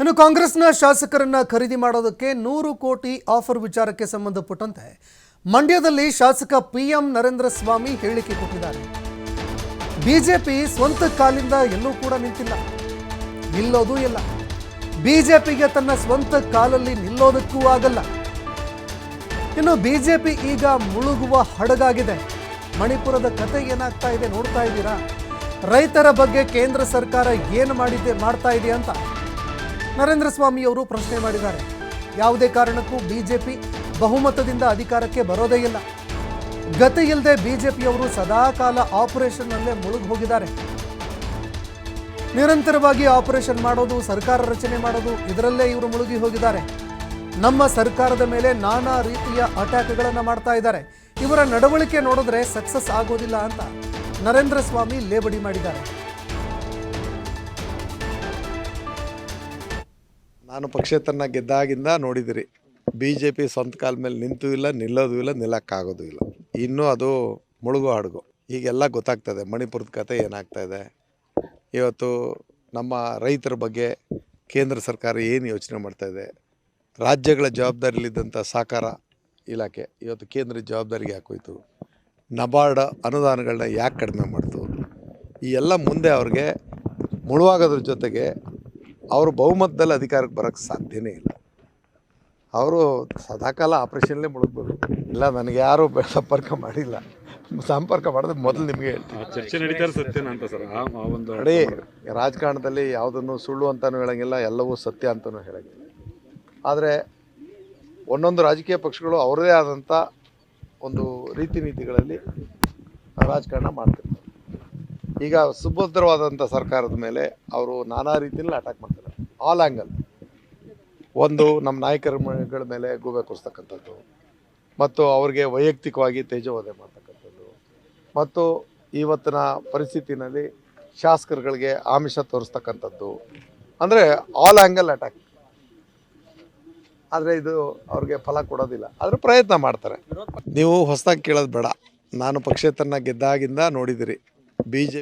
ಇನ್ನು ಕಾಂಗ್ರೆಸ್ನ ಶಾಸಕರನ್ನ ಖರೀದಿ ಮಾಡೋದಕ್ಕೆ ನೂರು ಕೋಟಿ ಆಫರ್ ವಿಚಾರಕ್ಕೆ ಸಂಬಂಧಪಟ್ಟಂತೆ ಮಂಡ್ಯದಲ್ಲಿ ಶಾಸಕ ಪಿ ಎಂ ನರೇಂದ್ರ ಸ್ವಾಮಿ ಹೇಳಿಕೆ ಕೊಟ್ಟಿದ್ದಾರೆ. ಬಿಜೆಪಿ ಸ್ವಂತ ಕಾಲಿಂದ ಎಲ್ಲೂ ಕೂಡ ನಿಂತಿಲ್ಲ. ನಿಲ್ಲೋದೂ ಇಲ್ಲ. ಬಿಜೆಪಿಗೆ ತನ್ನ ಸ್ವಂತ ಕಾಲಲ್ಲಿ ನಿಲ್ಲೋದಕ್ಕೂ ಆಗಲ್ಲ. ಇನ್ನು ಬಿಜೆಪಿ ಈಗ ಮುಳುಗುವ ಹಡಗಾಗಿದೆ. ಮಣಿಪುರದ ಕತೆ ಏನಾಗ್ತಾ ಇದೆ ನೋಡ್ತಾ ಇದ್ದೀರಾ? ರೈತರ ಬಗ್ಗೆ ಕೇಂದ್ರ ಸರ್ಕಾರ ಏನು ಮಾಡಿದೆ, ಮಾಡ್ತಾ ಇದೆ ಅಂತ. ನರೇಂದ್ರ ಸ್ವಾಮಿ ಅವರು ಪ್ರಶ್ನೆ ಮಾಡಿದ್ದಾರೆ. ಯಾವುದೇ ಕಾರಣಕ್ಕೂ ಬಿಜೆಪಿ ಬಹುಮತದಿಂದ ಅಧಿಕಾರಕ್ಕೆ ಬರೋದೇ ಇಲ್ಲ. ಗತಿ ಇಲ್ಲದೆ ಬಿಜೆಪಿಯವರು ಸದಾಕಾಲ ಆಪರೇಷನ್ನಲ್ಲೇ ಮುಳುಗಿ ಹೋಗಿದ್ದಾರೆ ನಿರಂತರವಾಗಿ ಆಪರೇಷನ್ ಮಾಡೋದು, ಸರ್ಕಾರ ರಚನೆ ಮಾಡೋದು, ಇದರಲ್ಲೇ ಇವರು ಮುಳುಗಿ ಹೋಗಿದ್ದಾರೆ. ನಮ್ಮ ಸರ್ಕಾರದ ಮೇಲೆ ನಾನಾ ರೀತಿಯ ಅಟ್ಯಾಕ್ಗಳನ್ನು ಮಾಡ್ತಾ ಇದ್ದಾರೆ. ಇವರ ನಡವಳಿಕೆ ನೋಡಿದ್ರೆ ಸಕ್ಸಸ್ ಆಗೋದಿಲ್ಲ ಅಂತ ನರೇಂದ್ರ ಸ್ವಾಮಿ ಲೇಬಡಿ ಮಾಡಿದ್ದಾರೆ. ನಾನು ಪಕ್ಷೇತರನ ಗೆದ್ದಾಗಿಂದ ನೋಡಿದಿರಿ. ಬಿ ಜೆ ಪಿ ಸ್ವಂತ ಕಾಲ ಮೇಲೆ ನಿಂತೂ ಇಲ್ಲ, ನಿಲ್ಲೋದು ಇಲ್ಲ, ನಿಲ್ಲಕ್ಕಾಗೋದು ಇಲ್ಲ. ಇನ್ನೂ ಅದು ಮುಳುಗು ಹಡಗು. ಈಗೆಲ್ಲ ಗೊತ್ತಾಗ್ತದೆ, ಮಣಿಪುರದ ಕತೆ ಏನಾಗ್ತಾ ಇದೆ. ಇವತ್ತು ನಮ್ಮ ರೈತರ ಬಗ್ಗೆ ಕೇಂದ್ರ ಸರ್ಕಾರ ಏನು ಯೋಚನೆ ಮಾಡ್ತಾ ಇದೆ? ರಾಜ್ಯಗಳ ಜವಾಬ್ದಾರಿಲಿದ್ದಂಥ ಸಹಕಾರ ಇಲಾಖೆ ಇವತ್ತು ಕೇಂದ್ರ ಜವಾಬ್ದಾರಿಗೆ ಹಾಕೋಯ್ತು ನಬಾರ್ಡ್ ಅನುದಾನಗಳನ್ನ ಯಾಕೆ ಕಡಿಮೆ ಮಾಡ್ತು? ಈ ಎಲ್ಲ ಮುಂದೆ ಅವ್ರಿಗೆ ಮುಳುವಾಗೋದ್ರ ಜೊತೆಗೆ ಅವರು ಬಹುಮತದಲ್ಲಿ ಅಧಿಕಾರಕ್ಕೆ ಬರೋಕ್ಕೆ ಸಾಧ್ಯನೇ ಇಲ್ಲ. ಅವರು ಸದಾಕಾಲ ಆಪ್ರೇಷನ್ಲೇ ಮುಳುಗ್ಬೋದು. ಇಲ್ಲ ನನಗೆ ಯಾರು ಸಂಪರ್ಕ ಮಾಡಿಲ್ಲ. ಸಂಪರ್ಕ ಮಾಡಿದ್ರೆ ಮೊದಲು ನಿಮಗೆ ನೋಡಿ ರಾಜಕಾರಣದಲ್ಲಿ ಯಾವುದನ್ನು ಸುಳ್ಳು ಅಂತಲೂ ಹೇಳೋಂಗಿಲ್ಲ ಎಲ್ಲವೂ ಸತ್ಯ ಅಂತಲೂ ಹೇಳೋಂಗಿಲ್ಲ. ಆದರೆ ಒಂದೊಂದು ರಾಜಕೀಯ ಪಕ್ಷಗಳು ಅವರದೇ ಆದಂಥ ಒಂದು ರೀತಿ ನೀತಿಗಳಲ್ಲಿ ರಾಜಕಾರಣ ಮಾಡ್ತಿರ್ತಾರೆ. ಈಗ ಸುಭದ್ರವಾದಂಥ ಸರ್ಕಾರದ ಮೇಲೆ ಅವರು ನಾನಾ ರೀತಿಯಲ್ಲಿ ಅಟ್ಯಾಕ್ ಮಾಡ್ತಾರೆ. ಆಲ್ ಆ್ಯಂಗಲ್ ಒಂದು ನಮ್ಮ ನಾಯಕರ ಗಳ ಮೇಲೆ ಗೂಬೆ ಕೂರಿಸ್ತಕ್ಕಂಥದ್ದು. ಮತ್ತು ಅವ್ರಿಗೆ ವೈಯಕ್ತಿಕವಾಗಿ ತೇಜೋವಧೆ ಮಾಡ್ತಕ್ಕಂಥದ್ದು. ಮತ್ತು ಇವತ್ತಿನ ಪರಿಸ್ಥಿತಿನಲ್ಲಿ ಶಾಸಕರುಗಳಿಗೆ ಆಮಿಷ ತೋರಿಸ್ತಕ್ಕಂಥದ್ದು. ಅಂದರೆ ಆಲ್ ಆ್ಯಂಗಲ್ ಅಟ್ಯಾಕ್ ಆದರೆ ಇದು ಅವ್ರಿಗೆ ಫಲ ಕೊಡೋದಿಲ್ಲ. ಆದರೂ ಪ್ರಯತ್ನ ಮಾಡ್ತಾರೆ. ನೀವು ಹೊಸದಾಗಿ ಕೇಳೋದು ಬೇಡ. ನಾನು ಪಕ್ಷೇತರನ ಗೆದ್ದಾಗಿಂದ ನೋಡಿದಿರಿ. B J